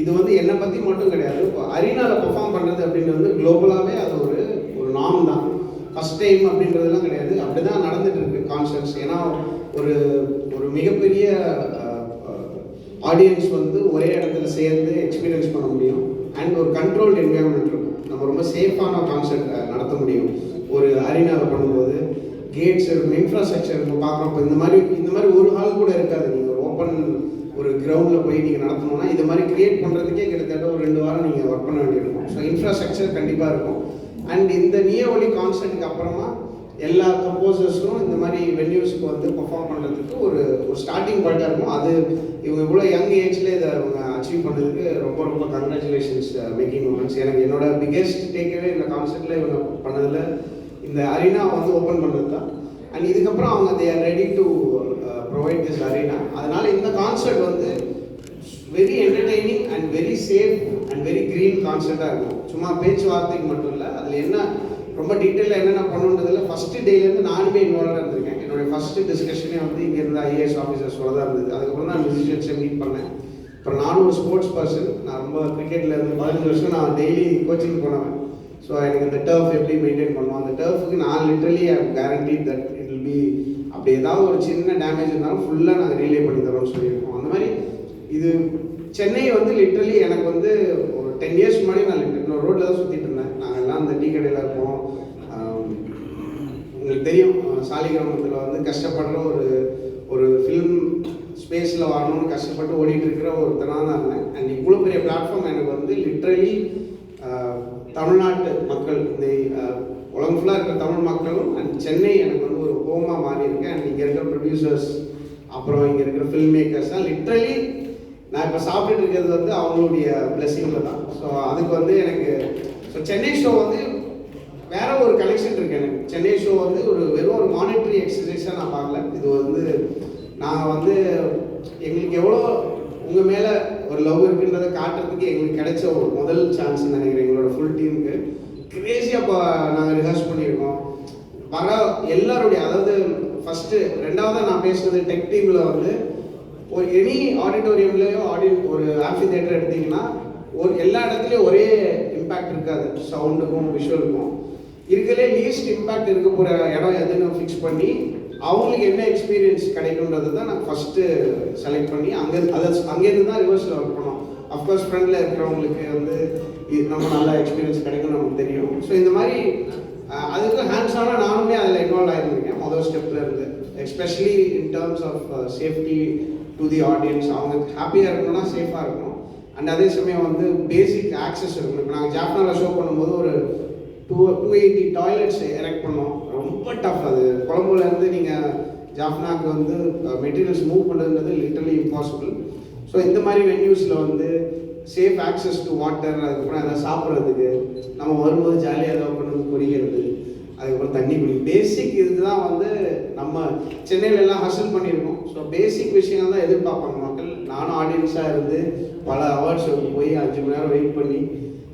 இது வந்து என்னை பற்றி மட்டும் கிடையாது. இப்போ அரினாவில் பெர்ஃபார்ம் பண்ணுறது அப்படின்றது வந்து குளோபலாகவே அது ஒரு ஒரு நாம் தான். ஃபஸ்ட் டைம் அப்படின்றதெல்லாம் கிடையாது. அப்படி தான் நடந்துட்டு இருக்கு கான்சர்ட்ஸ் ஏன்னா ஒரு ஒரு மிகப்பெரிய ஆடியன்ஸ் வந்து ஒரே இடத்துல சேர்ந்து எக்ஸ்பீரியன்ஸ் பண்ண முடியும். அண்ட் ஒரு கண்ட்ரோல்டு என்விரான்மெண்ட் இருக்கும். நம்ம ரொம்ப சேஃபான கான்சர்ட் நடத்த முடியும். ஒரு அரினாவில் பண்ணும்போது கேட்ஸ் இருக்கும் இன்ஃப்ராஸ்ட்ரக்சர் இருக்கும் பார்க்குறப்ப இந்த மாதிரி இந்த மாதிரி ஒரு ஹால் கூட இருக்காது. நீங்கள் ஒரு ஓப்பன் ஒரு கிரவுண்ட் நீங்கள் நடத்தணும்னா இது மாதிரி கிரியேட் பண்ணுறதுக்கே கிட்டத்தட்ட ஒரு ரெண்டு வாரம் நீங்கள் ஒர்க் பண்ண வேண்டியிருக்கும் ஸோ இன்ஃப்ராஸ்ட்ரக்சர் கண்டிப்பாக இருக்கும். அண்ட் இந்த நிய ஒலி கான்சர்ட்டுக்கு அப்புறமா எல்லா கம்போசர்ஸும் இந்த மாதிரி வென்யூஸ்க்கு வந்து பர்ஃபார்ம் பண்ணுறதுக்கு ஒரு ஒரு ஸ்டார்டிங் பாயிண்டாக இருக்கும். அது இவங்க இவ்வளோ யங் ஏஜில் இதை அவங்க அச்சீவ் பண்ணதுக்கு ரொம்ப ரொம்ப கங்க்ராச்சுலேஷன்ஸ் மேக்கிங் மூமெண்ட்ஸ் எனக்கு என்னோட பிக்கெஸ்ட் டேக்கவே இந்த கான்செர்ட்டில் இவங்க பண்ணதில் இந்த அரினா வந்து ஓப்பன் பண்ணுறது தான். அண்ட் இதுக்கப்புறம் அவங்க they are ready to provide this arena அதனால் இந்த கான்செர்ட் வந்து very entertaining and very safe and very green கான்செப்டாக இருக்கும். சும்மா பேச்சுவார்த்தைக்கு மட்டும் இல்லை அதில் என்ன ரொம்ப டீட்டெயிலாக என்னென்ன பண்ணுன்றதில் ஃபஸ்ட்டு டேலேருந்து நானுமே இன்வால்வாக இருந்திருக்கேன். என்னுடைய ஃபஸ்ட்டு டிஸ்கஷனே வந்து இங்கே இருந்த ஐஏஎஸ் ஆஃபீஸர்ஸோட தான் இருந்தது. அதுக்கப்புறம் நான் மியூசிஷியன்ஸை மீட் பண்ணேன். அப்புறம் நானும் ஒரு ஸ்போர்ட்ஸ் பர்சன் நான் ரொம்ப கிரிக்கெட்டில் இருந்து பதினஞ்சு வருஷம் நான் டெய்லி கோச்சிங் போனவன். ஸோ எனக்கு இந்த டர்ஃப் எப்படி மெயின்டைன் பண்ணுவோம்? அந்த டர்ஃபுக்கு நான் literally I guarantee that it will be அப்படி ஏதாவது ஒரு சின்ன டேமேஜ் இருந்தாலும் ஃபுல்லாக நாங்கள் ரீலே பண்ணி தரோம்னு சொல்லியிருக்கோம். அந்த மாதிரி இது சென்னை வந்து லிட்ரலி எனக்கு வந்து ஒரு டென் இயர்ஸ் முன்னாடி நான் இன்னொரு ரோட்டில் தான் சுற்றிட்டு இருந்தேன். நாங்கள் எல்லாம் அந்த டீ கடையில் இருப்போம். உங்களுக்கு தெரியும் சாலிகிராமத்தில் வந்து கஷ்டப்படுற ஒரு ஒரு ஃபிலிம் ஸ்பேஸில் வரணும்னு கஷ்டப்பட்டு ஓடிட்டு இருக்கிற ஒருத்தனாக தான் இருந்தேன். அண்ட் இவ்வளோ பெரிய பிளாட்ஃபார்ம் எனக்கு வந்து லிட்ரலி தமிழ்நாட்டு மக்கள் இந்த உலகம் ஃபுல்லாக இருக்கிற தமிழ் மக்களும் அண்ட் சென்னை எனக்கு வந்து ஒரு ஹோமாக மாறி அண்ட் இங்கே இருக்கிற ப்ரொடியூசர்ஸ் அப்புறம் இங்கே இருக்கிற ஃபில்ம் மேக்கர்ஸ் தான் லிட்ரலி நான் இப்போ சாப்பிட்டுட்டு இருக்கிறது வந்து அவங்களுடைய பிளெஸிங்கில் தான். ஸோ அதுக்கு வந்து எனக்கு ஸோ சென்னை ஷோ வந்து வேற ஒரு கலெக்ஷன் இருக்கு எனக்கு. சென்னை ஷோ வந்து ஒரு வெறும் ஒரு மானிட்டரி எக்ஸசைஸாக நான் பார்க்கல. இது வந்து நாங்கள் வந்து எங்களுக்கு எவ்வளோ உங்கள் மேலே ஒரு லவ் இருக்குன்றதை காட்டுறதுக்கு எங்களுக்கு கிடைச்ச ஒரு முதல் சான்ஸ் நினைக்கிறேன் எங்களோட ஃபுல் டீமுக்கு கிரேசியாக இப்போ நாங்கள் ரிஹர்ஸ் பண்ணியிருக்கோம். வர எல்லாருடைய அதாவது ஃபஸ்ட்டு ரெண்டாவதாக நான் பேசுனது டெக் டீமில் வந்து ஒரு எனி ஆடிட்டோரியம்லேயோ ஆடி ஒரு ஆம்பி தேட்டர் எடுத்தீங்கன்னா ஒரு எல்லா இடத்துலையும் ஒரே இம்பேக்ட் இருக்காது. சவுண்டுக்கும் விஷுவலுக்கும் இருக்கிறதுலே லீஸ்ட் இம்பேக்ட் இருக்க போகிற இடம் எதுன்னு ஃபிக்ஸ் பண்ணி அவங்களுக்கு என்ன எக்ஸ்பீரியன்ஸ் கிடைக்குன்றது தான் நாங்கள் ஃபஸ்ட்டு செலக்ட் பண்ணி அங்கே அதை அங்கேருந்து தான் ரிவர்ஸில் ஒர்க் பண்ணோம் அஃப்கோர்ஸ் ஃப்ரெண்டில் இருக்கிறவங்களுக்கு வந்து இது நம்ம நல்ல எக்ஸ்பீரியன்ஸ் கிடைக்கும்னு நமக்கு தெரியும். ஸோ இந்த மாதிரி அதுக்கு ஹேண்ட்ஸ் நானுமே அதில் இன்வால்வ் ஆகிருந்திருக்கேன் முதல் ஸ்டெப்பில் இருந்து. Especially in terms of safety to the audience அவங்க ஹாப்பியாக இருக்கணும்னா சேஃபாக இருக்கணும். அண்ட் அதே சமயம் வந்து பேசிக் ஆக்சஸ் இருக்கணும். இப்போ நாங்கள் ஜாப்னாவில் ஷோ பண்ணும்போது ஒரு two two eighty toilets erect பண்ணோம். ரொம்ப டஃப் அது. கொழம்புலேருந்து நீங்கள் ஜாஃப்னாக்கு வந்து மெட்டீரியல்ஸ் மூவ் பண்ணுறதுன்றது லிட்டரலி இம்பாசிபிள் ஸோ இந்த மாதிரி வென்யூஸில் வந்து சேஃப் ஆக்சஸ் டு வாட்டர் அதுக்கப்புறம் எதாவது சாப்பிட்றதுக்கு நம்ம வரும்போது ஜாலியாக ஏதாவது கொண்டு வந்து பொரிக்கிறது அதுக்கப்புறம் தண்ணி குடி. பேசிக் இதுதான் வந்து நம்ம சென்னையில எல்லாம் ஹசல் பண்ணியிருக்கோம். ஸோ பேசிக் விஷயங்கள் தான் எதிர்பார்ப்பாங்க மக்கள். நானும் ஆடியன்ஸாக இருந்து பல அவார்ட்ஸுக்கு போய் அஞ்சு மணி நேரம் வெயிட் பண்ணி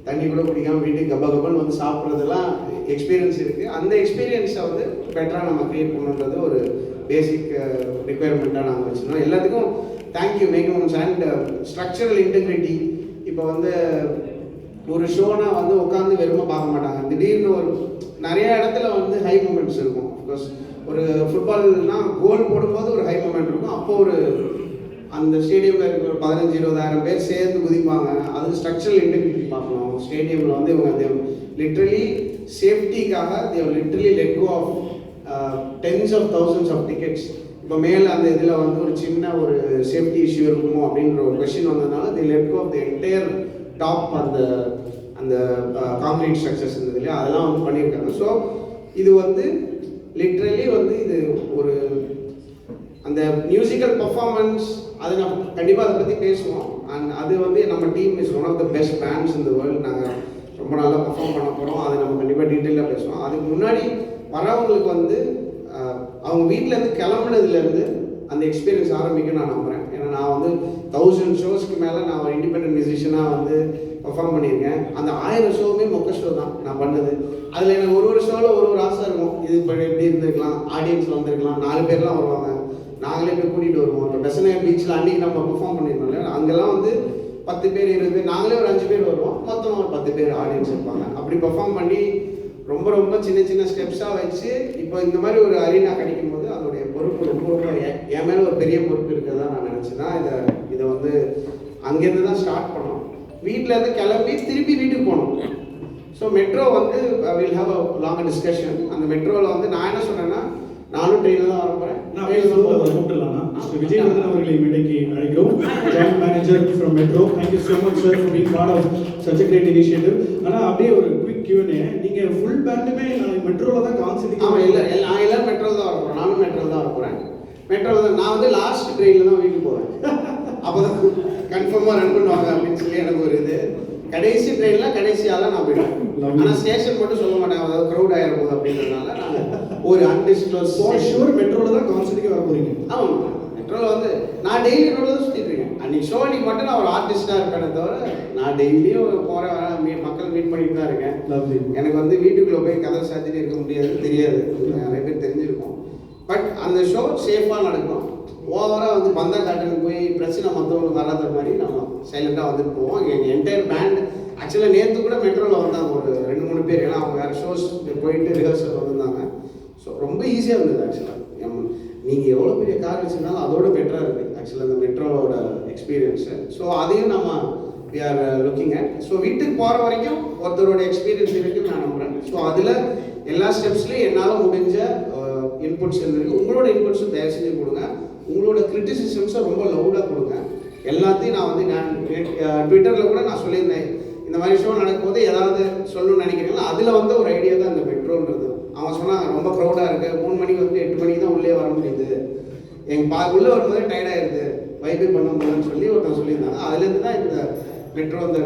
தண்ணி கூட குடிக்காம வீட்டுக்கு கப கப்பன் வந்து சாப்பிட்றதெல்லாம் எக்ஸ்பீரியன்ஸ் இருக்குது அந்த எக்ஸ்பீரியன்ஸை வந்து பெட்டராக நம்ம க்ரியேட் பண்ணுன்றது ஒரு பேசிக் ரிக்குயர்மெண்ட்டாக நாங்கள் வச்சுருந்தோம் எல்லாத்துக்கும் thank you make ones and structural integrity இப்போ வந்து ஒரு ஷோனா வந்து உட்காந்து வெறுமை பார்க்க மாட்டாங்க. திடீர்னு ஒரு நிறைய இடத்துல வந்து ஹை மூமெண்ட்ஸ் இருக்கும். பிகாஸ் ஒரு ஃபுட்பால்னா கோல் போடும்போது ஒரு ஹை மூமெண்ட் இருக்கும். அப்போ ஒரு அந்த ஸ்டேடியமில் இருக்கிற ஒரு பதினஞ்சு இருபதாயிரம் பேர் சேர்ந்து குதிப்பாங்க. அது ஸ்ட்ரக்சரல் இன்டெகிரிட்டி பார்க்கணும். ஸ்டேடியமில் வந்து இவங்க தேவ் லிட்ரலி சேஃப்டிக்காக they've literally let go of tens of thousands of tickets இப்போ மேலே அந்த இதில் வந்து ஒரு சின்ன ஒரு சேஃப்டி இஷ்யூ இருக்குமோ அப்படின்ற ஒரு கொஷின் வந்ததுனால they let go of the entire top அந்த அந்த காங்கிரீட் ஸ்ட்ரக்சர்ஸ் இருந்தது இல்லையா? அதெல்லாம் வந்து பண்ணியிருக்காங்க. ஸோ இது வந்து லிட்ரலி வந்து இது ஒரு அந்த மியூசிக்கல் பர்ஃபார்மன்ஸ் அது நம்ம கண்டிப்பாக அதை பற்றி பேசுவோம். அண்ட் அது வந்து நம்ம team is one of the best bands இந்த வேர்ல்டு நாங்கள் ரொம்ப நல்லா பர்ஃபார்ம் பண்ண போகிறோம் அதை நம்ம கண்டிப்பாக டீட்டெயிலாக பேசுவோம். அதுக்கு முன்னாடி வரவங்களுக்கு வந்து அவங்க வீட்டிலேருந்து கிளம்புனதுலேருந்து அந்த எக்ஸ்பீரியன்ஸ் ஆரம்பிக்கும் நான் நம்புகிறேன் நான் வந்து தௌசண்ட் ஷோஸ்க்கு மேலே நான் ஒரு இண்டிபெண்டன்ட் மியூசிஷியனாக வந்து பர்ஃபார்ம் பண்ணியிருக்கேன். அந்த ஆயிரம் ஷோவுமே மொக்க ஷோ தான் நான் பண்ணது. அதில் எனக்கு ஒரு ஒரு ஷோவில் ஒரு ஒரு ஆசை இருக்கும். இது இப்போ எப்படி இருந்திருக்கலாம்? ஆடியன்ஸ் வந்திருக்கலாம். நாலு பேர்லாம் வருவாங்க. நாங்களே போய் கூட்டிகிட்டு வருவோம். இப்போ பெசனே பீச்சில் அன்றைக்கி நம்ம பெர்ஃபார்ம் பண்ணியிருந்தோம்ல அங்கெல்லாம் வந்து பத்து பேர் இருபது பேர் நாங்களே ஒரு அஞ்சு பேர் வருவோம். மொத்தம் ஒரு பத்து பேர் ஆடியன்ஸ் இருப்பாங்க. அப்படி பெர்ஃபார்ம் பண்ணி ரொம்ப ரொம்ப சின்ன சின்ன ஸ்டெப்ஸாக வச்சு இப்போ இந்த மாதிரி ஒரு அரினா கிடைக்கும் போது அதோடைய பொறுப்பு ரொம்ப ரொம்ப என் மேலே ஒரு பெரிய பொறுப்பு இருக்கிறதா நான் நினச்சி தான் இதை இதை வந்து அங்கேருந்து தான் ஸ்டார்ட் பண்ணோம். வீட்டில் இருந்து கிளம்பி திருப்பி வீட்டுக்கு போனோம். ஸோ மெட்ரோ வந்து will have a long discussion அந்த மெட்ரோவில் வந்து நான் என்ன சொன்னேன்னா நானும் ட்ரெயினில் தான் வர போகிறேன் நான் அப்படியே சொல்ல வர கூப்பிடலாம்னா மிஸ்டர் விஜயவர்தன் அவர்களை மேடைக்கு அழைக்கிறோம் joint manager from metro thank you so much sir for being part of such great initiative ஆனால் அப்படியே ஒரு குவிக் கியூனே நீங்கள் ஃபுல் பேண்டுமே நான் மெட்ரோவில் தான் கான்செப்ட் ஆமாம் இல்லை நான் எல்லாரும் மெட்ரோவில் தான் வர போகிறேன் நானும் மெட்ரோவில் தான் வர போகிறேன் மெட்ரோவில் நான் வந்து லாஸ்ட் ட்ரெயினில் தான் வீட்டுக்கு போவேன். அப்போ தான் கன்ஃபார்மாக ரன் பண்ணுவாங்க அப்படின்னு சொல்லி எனக்கு ஒரு இது. கடைசி ட்ரெயினில் கடைசியாக தான் நான் போயிடுவேன். ஆனால் ஸ்டேஷன் மட்டும் சொல்ல மாட்டேன் அதாவது க்ரௌட் ஆயிரும் போது அப்படின்றதுனால நான் ஒரு அன்டிஸ்க்ளோஸ் ஷூர் மெட்ரோவில் தான் கான்செப்ட்டுக்கு வர போகிறீங்க ஆமாம். மெட்ரோவில் வந்து நான் டெய்லி ரோடில் தான் சுற்றிட்டு இருக்கேன். அன்னைக்கு ஷோ அன்னைக்கு மட்டும் நான் ஒரு ஆர்டிஸ்டாக இருப்பேனே தவிர நான் டெய்லியும் போகிறேன் வரேன் மீ மக்கள் மீட் பண்ணிட்டு தான் இருக்கேன். எனக்கு வந்து வீட்டுக்குள்ளே போய் கதை சாத்திட்டு இருக்க முடியாதுன்னு தெரியாது. நிறைய பேர் தெரிஞ்சிருக்கும். பட் அந்த ஷோ சேஃபாக நடக்கும் ஓவராக வந்து பந்தா காட்டுக்கு போய் பிரச்சனை மற்றவங்களுக்கு வராத மாதிரி நம்ம சைலண்டாக வந்துட்டு போவோம். எங்கள் என்டையர் பேண்ட் ஆக்சுவலாக நேற்று கூட மெட்ரோவில் வந்தாங்க. ஒரு ரெண்டு மூணு பேர். ஏன்னா அவங்க வேறு ஷோஸ் போயிட்டு ரிஹர்சல் வந்திருந்தாங்க. ஸோ ரொம்ப ஈஸியாக இருந்தது ஆக்சுவலாக நீங்கள் எவ்வளோ பெரிய கார் வச்சுருந்தாலும் அதோட பெட்டராக இருக்குது ஆக்சுவலாக அந்த மெட்ரோவோட எக்ஸ்பீரியன்ஸு ஸோ அதையும் நம்ம we are looking at so வீட்டுக்கு போகிற வரைக்கும் ஒருத்தரோட எக்ஸ்பீரியன்ஸ் இருக்குன்னு நான் நம்புகிறேன் ஸோ அதில் எல்லா ஸ்டெப்ஸ்லையும் என்னால் முடிஞ்ச இன்புட்ஸ் இருந்திருக்கு. உங்களோட இன்புட்ஸும் தயவு செஞ்சு கொடுங்க. உங்களோட கிரிட்டிசிசம்ஸை ரொம்ப லவுடாக கொடுங்க. எல்லாத்தையும் நான் வந்து நான் ட்விட்டரில் கூட நான் சொல்லியிருந்தேன். இந்த மாதிரி ஷோ நடக்கும்போது ஏதாவது சொல்லணும்னு நினைக்கிறீங்களா? அதில் வந்து ஒரு ஐடியா தான் இந்த மெட்ரோன்றது அவங்க சொன்னாங்க ரொம்ப க்ரௌடாக இருக்குது மூணு மணிக்கு வந்து எட்டு மணிக்கு தான் உள்ளே வர முடியுது. எங்கள் பா உள்ளே வரும்போதே டயர்டாயிருது வைபை பண்ண முடியலன்னு சொல்லி ஒருத்தன் சொல்லியிருந்தாங்க. அதுலேருந்து தான் இந்த மெட்ரோ இந்த